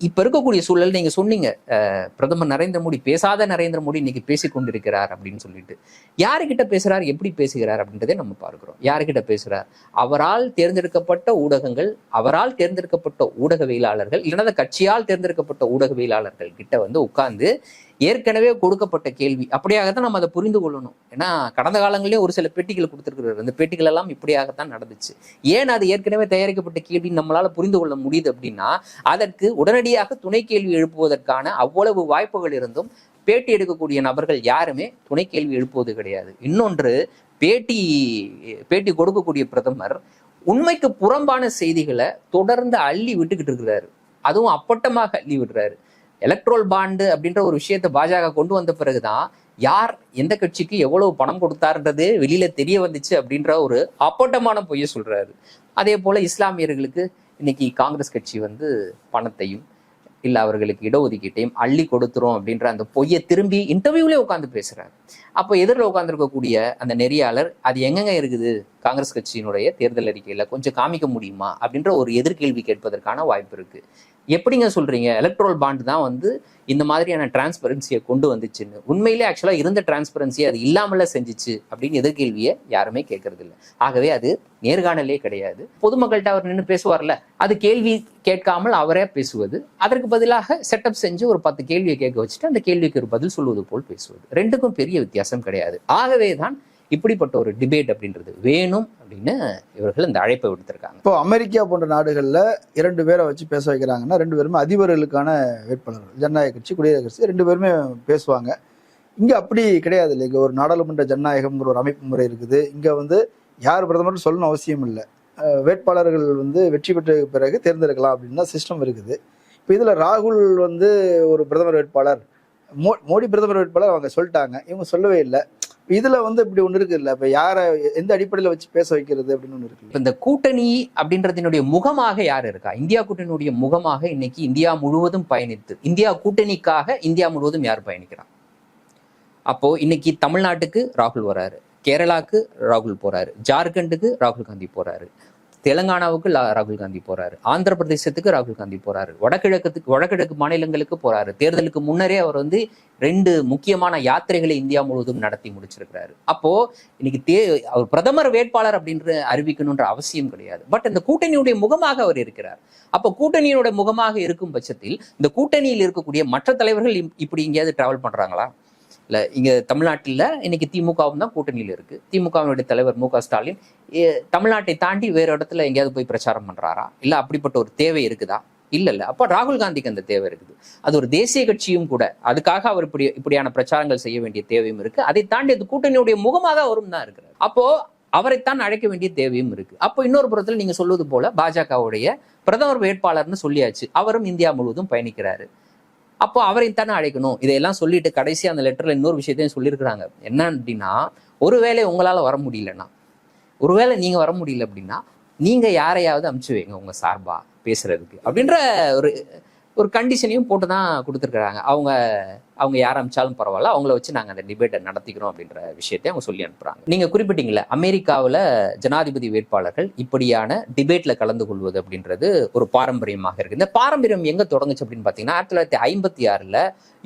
இப்ப இருக்கக்கூடிய சூழல் நீங்க சொன்னீங்க. அஹ், பிரதமர் நரேந்திர மோடி பேசாத நரேந்திர மோடி இன்னைக்கு பேசிக் கொண்டிருக்கிறார் அப்படின்னு சொல்லிட்டு. யாருக்கிட்ட பேசுறார் எப்படி பேசுகிறார் அப்படின்றதே நம்ம பார்க்கிறோம். யாருக்கிட்ட பேசுறார்? அவரால் தேர்ந்தெடுக்கப்பட்ட ஊடகங்கள் அவரால் தேர்ந்தெடுக்கப்பட்ட ஊடகவியலாளர்கள் இல்லைன்னா கட்சியால் தேர்ந்தெடுக்கப்பட்ட ஊடகவியலாளர்கள் கிட்ட வந்து உட்கார்ந்து ஏற்கனவே கொடுக்கப்பட்ட கேள்வி. அப்படியாகத்தான் நம்ம அதை புரிந்து கொள்ளணும். ஏன்னா கடந்த காலங்களிலேயும் ஒரு சில பேட்டிகள் கொடுத்துருக்கிறார் அந்த பேட்டிகள் எல்லாம் இப்படியாகத்தான் நடந்துச்சு. ஏன் அது ஏற்கனவே தயாரிக்கப்பட்ட கேள்வி நம்மளால புரிந்து கொள்ள முடியுது அப்படின்னா அதற்கு உடனடியாக துணை கேள்வி எழுப்புவதற்கான அவ்வளவு வாய்ப்புகள் இருந்தும் பேட்டி எடுக்கக்கூடிய நபர்கள் யாருமே துணை கேள்வி எழுப்புவது கிடையாது. இன்னொன்று பேட்டி பேட்டி கொடுக்கக்கூடிய பிரதமர் உண்மைக்கு புறம்பான செய்திகளை தொடர்ந்து அள்ளி விட்டுக்கிட்டு இருக்கிறாரு. அதுவும் அப்பட்டமாக அள்ளி விடுறாரு. எலக்ட்ரோல் பாண்டு அப்படின்ற ஒரு விஷயத்தை பாஜக கொண்டு வந்த பிறகுதான் யார் எந்த கட்சிக்கு எவ்வளவு பணம் கொடுத்தாருன்றது வெளியில தெரிய வந்துச்சு அப்படின்ற ஒரு அப்பட்டமான பொய்ய சொல்றாரு. அதே போல இஸ்லாமியர்களுக்கு இன்னைக்கு காங்கிரஸ் கட்சி வந்து பணத்தையும் இல்லை அவர்களுக்கு இடஒதுக்கீட்டையும் அள்ளி கொடுத்துரும் அப்படின்ற அந்த பொய்யை திரும்பி இன்டர்வியூலேயே உட்காந்து பேசுறாரு. அப்போ எதிரில் உட்காந்துருக்கக்கூடிய அந்த நெறியாளர் அது எங்கெங்க இருக்குது? காங்கிரஸ் கட்சியினுடைய தேர்தல் அறிக்கையில் கொஞ்சம் காமிக்க முடியுமா? அப்படின்ற ஒரு எதிர்கேள்வி கேட்பதற்கான வாய்ப்பு இருக்கு. எப்படிங்க சொல்றீங்க? எலக்ட்ரோல் பாண்ட் தான் வந்து இந்த மாதிரியான டிரான்ஸ்பரன்சியை கொண்டு வந்துச்சுன்னு. உண்மையிலே ஆக்சுவலாக இருந்த டிரான்ஸ்பரன்சியை அது இல்லாமல செஞ்சிச்சு அப்படின்னு எதிர்கேள்வியை யாருமே கேட்கறது இல்லை ஆகவே அது நேர்காணலே கிடையாது. பொதுமக்கள்கிட்ட அவர் நின்று பேசுவார்ல அது கேள்வி கேட்காமல் அவரே பேசுவது. அதற்கு பதிலாக செட்டப் செஞ்சு ஒரு பத்து கேள்வியை கேட்க வச்சுட்டு அந்த கேள்விக்கு ஒரு பதில் சொல்வது போல் பேசுவது. ரெண்டுக்கும் பெரிய வித்தியாசம் கிடையாது. ஆகவே தான் இப்படிப்பட்ட ஒரு டிபேட் அப்படின்றது வேணும் அப்படின்னு இவர்கள் இந்த அழைப்பை விடுத்திருக்காங்க. இப்போ அமெரிக்கா போன்ற நாடுகளில் இரண்டு பேரை வச்சு பேச வைக்கிறாங்கன்னா ரெண்டு பேருமே அதிபர்களுக்கான வேட்பாளர்கள் ஜனநாயக கட்சி குடியரசு கட்சி ரெண்டு பேருமே பேசுவாங்க. இங்கே அப்படி கிடையாது இல்லை இங்கே ஒரு நாடாளுமன்ற ஜனநாயகம்ங்கிற ஒரு அமைப்பு முறை இருக்குது. இங்கே வந்து யார் பிரதமர்னு சொல்லணும் அவசியம் இல்லை. வேட்பாளர்கள் வந்து வெற்றி பெற்ற பிறகு தேர்ந்தெடுக்கலாம் அப்படின்னு தான் சிஸ்டம் இருக்குது. இப்போ இதில் ராகுல் வந்து ஒரு பிரதமர் வேட்பாளர். மோ மோடி பிரதமர் வேட்பாளர் அவங்க சொல்லிட்டாங்க. இவங்க சொல்லவே இல்லை. இதில் வந்து இப்படி ஒன்று இருக்கு இல்லை. இப்போ யாரை எந்த அடிப்படையில் வச்சு பேச வைக்கிறது அப்படின்னு ஒன்று இருக்கு இந்த கூட்டணி அப்படின்றதினுடைய முகமாக யார் இருக்கா? இந்தியா கூட்டணியுடைய முகமாக இன்னைக்கு இந்தியா முழுவதும் பயணித்து இந்தியா கூட்டணிக்காக இந்தியா முழுவதும் யார் பயணிக்கிறான்? அப்போ இன்னைக்கு தமிழ்நாட்டுக்கு ராகுல் வராரு. கேரளாக்கு ராகுல் போறாரு. ஜார்க்கண்டுக்கு ராகுல் காந்தி போறாரு. தெலுங்கானாவுக்கு ராகுல் காந்தி போறாரு. ஆந்திர பிரதேசத்துக்கு ராகுல் காந்தி போறாரு. வடகிழக்கு வடகிழக்கு மாநிலங்களுக்கு போறாரு. தேர்தலுக்கு முன்னரே அவர் வந்து ரெண்டு முக்கியமான யாத்திரைகளை இந்தியா முழுவதும் நடத்தி முடிச்சிருக்கிறாரு. அப்போ இன்னைக்கு தே அவர் பிரதமர் வேட்பாளர் அப்படின்ற அறிவிக்கணுன்ற அவசியம் கிடையாது. பட் இந்த கூட்டணியுடைய முகமாக அவர் இருக்கிறார். அப்போ கூட்டணியினுடைய முகமாக இருக்கும் பட்சத்தில் இந்த கூட்டணியில் இருக்கக்கூடிய மற்ற தலைவர்கள் இப்படி எங்கேயாவது டிராவல் பண்றாங்களா? இல்லை இங்கே தமிழ்நாட்டில் இன்னைக்கு திமுகவும் தான் கூட்டணியில் இருக்கு. திமுகவினுடைய தலைவர் மு க ஸ்டாலின் தமிழ்நாட்டை தாண்டி வேறு இடத்துல எங்கேயாவது போய் பிரச்சாரம் பண்ணுறாரா இல்லை அப்படிப்பட்ட ஒரு தேவை இருக்குதா? இல்லை இல்லை. அப்போ ராகுல் காந்திக்கு அந்த தேவை இருக்குது. அது ஒரு தேசிய கட்சியும் கூட அதுக்காக அவர் இப்படி இப்படியான பிரச்சாரங்கள் செய்ய வேண்டிய தேவையும் இருக்கு. அதை தாண்டி அது கூட்டணியுடைய முகமாக அவரும் தான் இருக்கிறார். அப்போ அவரைத்தான் அழைக்க வேண்டிய தேவையும் இருக்கு. அப்போ இன்னொரு புறத்தில் நீங்க சொல்வது போல பாஜகவுடைய பிரதமர் வேட்பாளர்னு சொல்லியாச்சு. அவரும் இந்தியா முழுவதும் பயணிக்கிறாரு. அப்போ அவரையும் தானே அழைக்கணும்? இதையெல்லாம் சொல்லிட்டு கடைசி அந்த லெட்டர்ல இன்னொரு விஷயத்தையும் சொல்லியிருக்கிறாங்க. என்ன அப்படின்னா ஒருவேளை உங்களால வர முடியலன்னா ஒருவேளை நீங்க வர முடியல அப்படின்னா நீங்க யாரையாவது அமுச்சு வைங்க உங்க சார்பா பேசுறதுக்கு. அப்படின்ற ஒரு ஒரு கண்டிஷனையும் போட்டு தான் கொடுத்துருக்குறாங்க. அவங்க அவங்க யார் அமைச்சாலும் பரவாயில்ல அவங்கள வச்சு நாங்கள் அந்த டிபேட்டை நடத்திக்கிறோம் அப்படின்ற விஷயத்தை அவங்க சொல்லி அனுப்புறாங்க. நீங்க குறிப்பிட்டீங்களே அமெரிக்காவில் ஜனாதிபதி வேட்பாளர்கள் இப்படியான டிபேட்ல கலந்து கொள்வது அப்படின்றது ஒரு பாரம்பரியமாக இருக்கு. இந்த பாரம்பரியம் எங்க தொடங்குச்சு அப்படின்னு பார்த்தீங்கன்னா ஆயிரத்தி தொள்ளாயிரத்தி ஐம்பத்தி ஆறுல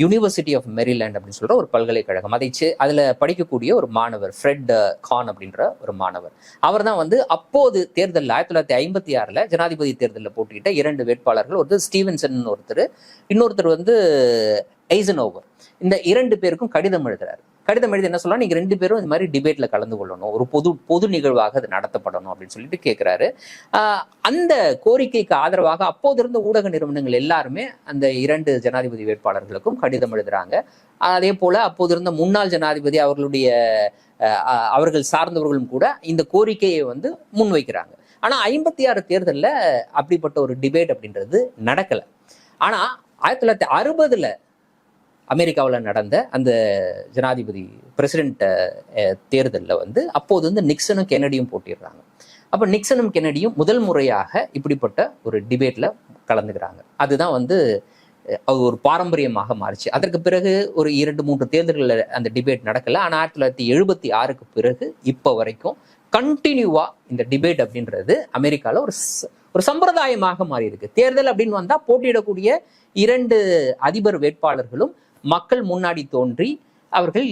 யூனிவர்சிட்டி ஆஃப் மெரிலேண்ட் அப்படின்னு சொல்ற ஒரு பல்கலைக்கழகம். அதை அதில் படிக்கக்கூடிய ஒரு மாணவர் ஃப்ரெட் கான் அப்படின்ற ஒரு மாணவர். அவர் தான் வந்து அப்போது தேர்தலில் ஆயிரத்தி தொள்ளாயிரத்தி ஐம்பத்தி ஆறுல ஜனாதிபதி தேர்தலில் போட்டியிட்ட இரண்டு வேட்பாளர்கள். ஒருத்தர் ஸ்டீவன்சன் ஒருத்தர் இன்னொருத்தர் வந்து ஐசனோவர் இந்த இரண்டு பேருக்கும் கடிதம் எழுதுறாரு. கடிதம் எழுதி என்ன சொல்லலாம் நீங்க ரெண்டு பேரும் இந்த மாதிரி டிபேட்ல கலந்து கொள்ளணும். ஒரு பொது பொது நிகழ்வாக அது நடத்தப்படணும் அப்படின்னு சொல்லிட்டு கேட்கிறாரு ஆஹ் அந்த கோரிக்கைக்கு ஆதரவாக அப்போது இருந்த ஊடக நிறுவனங்கள் எல்லாருமே அந்த இரண்டு ஜனாதிபதி வேட்பாளர்களுக்கும் கடிதம் எழுதுறாங்க. அதே போல அப்போது இருந்த முன்னாள் ஜனாதிபதி அவர்களுடைய அஹ், அஹ், அவர்கள் சார்ந்தவர்களும் கூட இந்த கோரிக்கையை வந்து முன்வைக்கிறாங்க. ஆனா ஐம்பத்தி ஆறு தேர்தலில் அப்படிப்பட்ட ஒரு டிபேட் அப்படின்றது நடக்கல. ஆனா ஆயிரத்தி தொள்ளாயிரத்தி அறுபதுல அமெரிக்காவில் நடந்த அந்த ஜனாதிபதி பிரசிடென்ட் தேர்தலில் வந்து அப்போது வந்து நிக்சனும் கென்னடியும் போட்டிடுறாங்க. அப்போ நிக்சனும் கென்னடியும் முதல் முறையாக இப்படிப்பட்ட ஒரு டிபேட்டில் கலந்துக்கிறாங்க. அதுதான் வந்து அது ஒரு பாரம்பரியமாக மாறிச்சு. அதற்கு பிறகு ஒரு இரண்டு மூன்று தேர்தல்களில் அந்த டிபேட் நடக்கலை. ஆனால் ஆயிரத்தி தொள்ளாயிரத்தி எழுபத்தி ஆறுக்கு பிறகு இப்போ வரைக்கும் கண்டினியூவா இந்த டிபேட் அப்படின்றது அமெரிக்காவில் ஒரு ஒரு சம்பிரதாயமாக மாறி இருக்கு தேர்தல் அப்படின்னு வந்தால் போட்டியிடக்கூடிய இரண்டு அதிபர் வேட்பாளர்களும் மக்கள் முன்னாடி தோன்றி அவர்கள்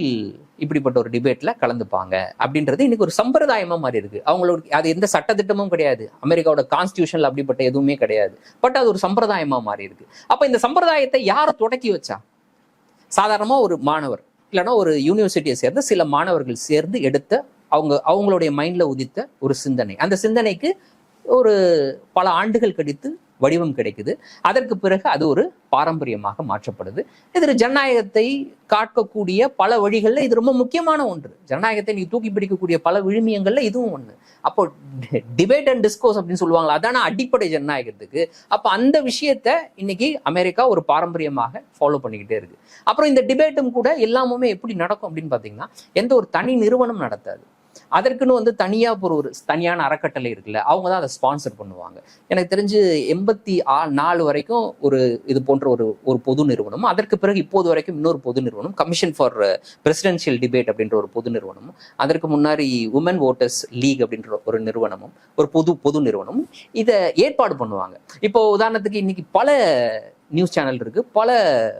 இப்படிப்பட்ட ஒரு டிபேட்டில் கலந்துப்பாங்க. அப்படின்றது இன்னைக்கு ஒரு சம்பிரதாயமாக மாறி இருக்கு. அவங்களோட அது எந்த சட்டத்திட்டமும் கிடையாது. அமெரிக்காவோட கான்ஸ்டியூஷனில் அப்படிப்பட்ட எதுவுமே கிடையாது. பட் அது ஒரு சம்பிரதாயமாக மாறி இருக்கு. அப்போ இந்த சம்பிரதாயத்தை யார் தொடக்கி வச்சா? சாதாரணமாக ஒரு மாணவர் இல்லைன்னா ஒரு யூனிவர்சிட்டியை சேர்ந்த சில மாணவர்கள் சேர்ந்து எடுத்த அவங்க அவங்களுடைய மைண்டில் உதித்த ஒரு சிந்தனை. அந்த சிந்தனைக்கு ஒரு பல ஆண்டுகள் கழித்து வடிவம் கிடைக்குது. அதற்கு பிறகு அது ஒரு பாரம்பரியமாக மாற்றப்படுது. இது ஜனநாயகத்தை காக்கக்கூடிய பல வழிகளில் இது ரொம்ப முக்கியமான ஒன்று. ஜனநாயகத்தை நீ தூக்கி பிடிக்கக்கூடிய பல விழுமியங்கள்ல இதுவும் ஒன்று அப்போ டிபேட் அண்ட் டிஸ்கோஸ் அப்படின்னு சொல்லுவாங்களா அதான அடிப்படை ஜனநாயகத்துக்கு. அப்போ அந்த விஷயத்த இன்னைக்கு அமெரிக்கா ஒரு பாரம்பரியமாக ஃபாலோ பண்ணிக்கிட்டே இருக்கு. அப்புறம் இந்த டிபேட்டும் கூட எல்லாமுமே எப்படி நடக்கும் அப்படின்னு பார்த்தீங்கன்னா எந்த ஒரு தனி நிறுவனம் நடத்தாது. அதற்குன்னு வந்து தனியா ஒரு ஒரு தனியான அறக்கட்டளை இருக்குல்ல அவங்க தான் அதை ஸ்பான்சர் பண்ணுவாங்க. எனக்கு தெரிஞ்சு எண்பத்தி ஆ நாலு வரைக்கும் ஒரு இது போன்ற ஒரு ஒரு பொது நிறுவனம் அதற்கு பிறகு இப்போது வரைக்கும் இன்னொரு பொது நிறுவனம் கமிஷன் ஃபார் பிரசிடென்ஷியல் டிபேட் அப்படின்ற ஒரு பொது நிறுவனமும் அதற்கு முன்னாடி உமன் ஓட்டர்ஸ் லீக் அப்படின்ற ஒரு நிறுவனமும் ஒரு பொது பொது நிறுவனமும் இதை ஏற்பாடு பண்ணுவாங்க. இப்போ உதாரணத்துக்கு இன்னைக்கு பல நியூஸ் சேனல் இருக்கு பல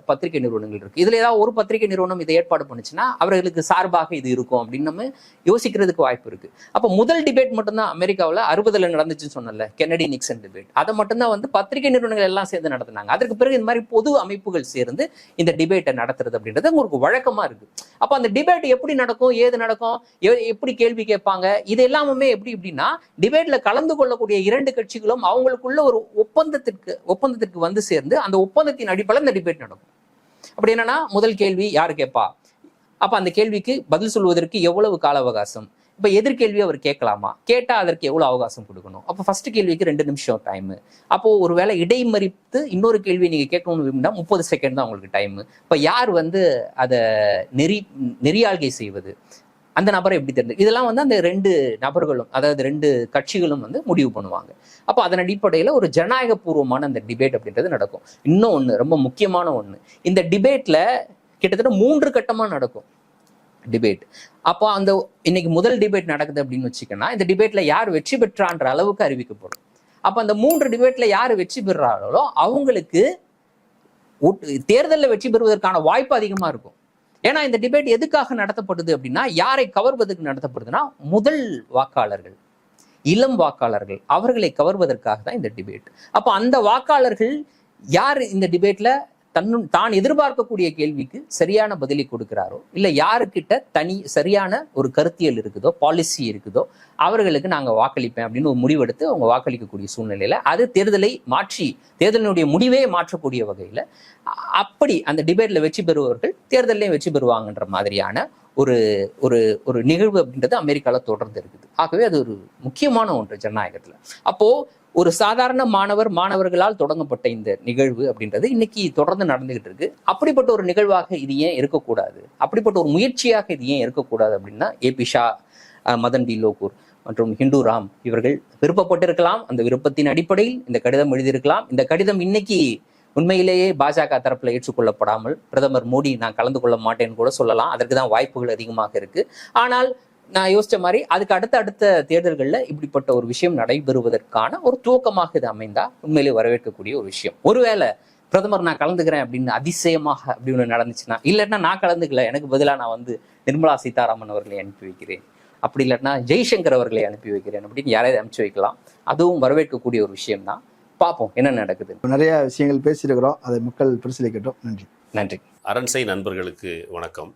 பத்திரிகை நிறுவனங்கள் இருக்கு. இதுல ஏதாவது ஒரு பத்திரிகை நிறுவனம் இதை ஏற்பாடு பண்ணுச்சுன்னா அவர்களுக்கு சார்பாக இது இருக்கும் அப்படின்னு நம்ம யோசிக்கிறதுக்கு வாய்ப்பு இருக்கு. அப்போ முதல் டிபேட் மட்டும்தான் அமெரிக்காவில் அறுபதுல நடந்துச்சுன்னு சொன்னல கென்னடி நிக்சன் டிபேட் அதை மட்டும்தான் வந்து பத்திரிகை நிறுவனங்கள் எல்லாம் சேர்ந்து நடத்துனாங்க. அதற்கு பிறகு இந்த மாதிரி பொது அமைப்புகள் சேர்ந்து இந்த டிபேட்டை நடத்துறது அப்படின்றது உங்களுக்கு வழக்கமா இருக்கு. அப்போ அந்த டிபேட் எப்படி நடக்கும் ஏது நடக்கும் எப்படி கேள்வி கேட்பாங்க இது எல்லாமே எப்படி எப்படின்னா டிபேட்ல கலந்து கொள்ளக்கூடிய இரண்டு கட்சிகளும் அவங்களுக்குள்ள ஒரு ஒப்பந்தத்திற்கு ஒப்பந்தத்திற்கு வந்து சேர்ந்து அந்த ஒப்பந்தத்தின் அடிப்படையில் இந்த டிபேட் நடக்கும். அப்படி என்னன்னா முதல் கேள்வி யார் கேட்பா? அப்ப அந்த கேள்விக்கு பதில் சொல்வதற்கு எவ்வளவு கால அவகாசம்? இப்ப எதிர்கேள்வி அவர் கேட்கலாமா? கேட்டா அதற்கு எவ்வளவு அவகாசம் கொடுக்கணும்? அப்ப ஃபர்ஸ்ட் கேள்விக்கு ரெண்டு நிமிஷம் டைம் அப்போ ஒருவேளை இடைமறித்து இன்னொரு கேள்வி நீங்க கேட்கணும்னு விரும்பினா முப்பது செகண்ட் தான் உங்களுக்கு டைம் இப்ப யார் வந்து அதை நெறி நெறியாள்கை செய்வது? அந்த நபரை எப்படி தெரிஞ்சு இதெல்லாம் வந்து அந்த ரெண்டு நபர்களும் அதாவது ரெண்டு கட்சிகளும் வந்து முடிவு பண்ணுவாங்க. அப்போ அதன் அடிப்படையில் ஒரு ஜனநாயக பூர்வமான அந்த டிபேட் அப்படின்றது நடக்கும். இன்னும் ஒன்று ரொம்ப முக்கியமான ஒன்று இந்த டிபேட்டில் கிட்டத்தட்ட மூன்று கட்டமாக நடக்கும் டிபேட். அப்போ அந்த இன்னைக்கு முதல் டிபேட் நடக்குது அப்படின்னு வச்சுக்கோன்னா இந்த டிபேட்டில் யார் வெற்றி பெற்றான்ற அளவுக்கு அறிவிக்கப்படும். அப்போ அந்த மூன்று டிபேட்டில் யார் வெற்றி பெறாங்களோ அவங்களுக்கு ஒட்டு- வெற்றி பெறுவதற்கான வாய்ப்பு அதிகமாக இருக்கும். ஏன்னா இந்த டிபேட் எதுக்காக நடத்தப்படுது அப்படின்னா யாரை கவர்வதற்கு நடத்தப்படுதுன்னா முதல் வாக்காளர்கள் இளம் வாக்காளர்கள் அவர்களை கவர்வதற்காக தான் இந்த டிபேட் அப்போ அந்த வாக்காளர்கள் யார் இந்த டிபேட்ல தன் தான் எதிர்பார்க்கக்கூடிய கேள்விக்கு சரியான பதிலை கொடுக்கிறாரோ இல்லை யாருக்கிட்ட தனி சரியான ஒரு கருத்தியல் இருக்குதோ பாலிசி இருக்குதோ அவர்களுக்கு நாங்கள் வாக்களிப்பேன் அப்படின்னு ஒரு முடிவெடுத்து அவங்க வாக்களிக்கக்கூடிய சூழ்நிலையில் அது தேர்தலை மாற்றி தேர்தலினுடைய முடிவே மாற்றக்கூடிய வகையில் அப்படி அந்த டிபேட்டில் வெற்றி பெறுபவர்கள் தேர்தலையும் வெற்றி பெறுவாங்கன்ற மாதிரியான ஒரு ஒரு ஒரு நிகழ்வு அப்படின்றது அமெரிக்காவில் தொடர்ந்து இருக்குது. ஆகவே அது ஒரு முக்கியமான ஒன்று ஜனநாயகத்தில். அப்போது ஒரு சாதாரண மாணவர் மாணவர்களால் தொடங்கப்பட்ட இந்த நிகழ்வு அப்படின்றது இன்னைக்கு தொடர்ந்து நடந்துகிட்டு இருக்கு. அப்படிப்பட்ட ஒரு நிகழ்வாக இது ஏன் இருக்கக்கூடாது? அப்படிப்பட்ட ஒரு முயற்சியாக இது ஏன் இருக்கக்கூடாது அப்படின்னா A P Shah Madan B Lokur மற்றும் ஹிந்து ராம் இவர்கள் விருப்பப்பட்டிருக்கலாம். அந்த விருப்பத்தின் அடிப்படையில் இந்த கடிதம் எழுதியிருக்கலாம். இந்த கடிதம் இன்னைக்கு உண்மையிலேயே பாஜக தரப்புல ஏற்றுக்கொள்ளப்படாமல் பிரதமர் மோடி நான் கலந்து கொள்ள மாட்டேன்னு கூட சொல்லலாம். அதற்கு தான் வாய்ப்புகள் அதிகமாக இருக்கு. ஆனால் நான் யோசிச்ச மாதிரி அதுக்கு அடுத்த அடுத்த தேர்தல்களில் இப்படிப்பட்ட ஒரு விஷயம் நடைபெறுவதற்கான ஒரு துவக்கமாக இது அமைந்தா உண்மையிலே வரவேற்கக்கூடிய ஒரு விஷயம். ஒருவேளை பிரதமர் நான் கலந்துக்கிறேன் அப்படின்னு அதிசயமாக அப்படி ஒன்று நடந்துச்சுன்னா இல்லைன்னா நான் கலந்துக்கல எனக்கு பதிலாக நான் வந்து நிர்மலா சீதாராமன் அவர்களை அனுப்பி வைக்கிறேன். அப்படி இல்லாட்டினா ஜெய்சங்கர் அவர்களை அனுப்பி வைக்கிறேன் அப்படின்னு யாரையாவது அனுப்பிச்சு வைக்கலாம். அதுவும் வரவேற்கக்கூடிய ஒரு விஷயம் தான் பார்ப்போம் என்ன நடக்குது. நிறைய விஷயங்கள் பேசியிருக்கிறோம். அதை மக்கள் பரிசீலிக்கட்டும். நன்றி. நன்றி. அரண்சை நண்பர்களுக்கு வணக்கம்.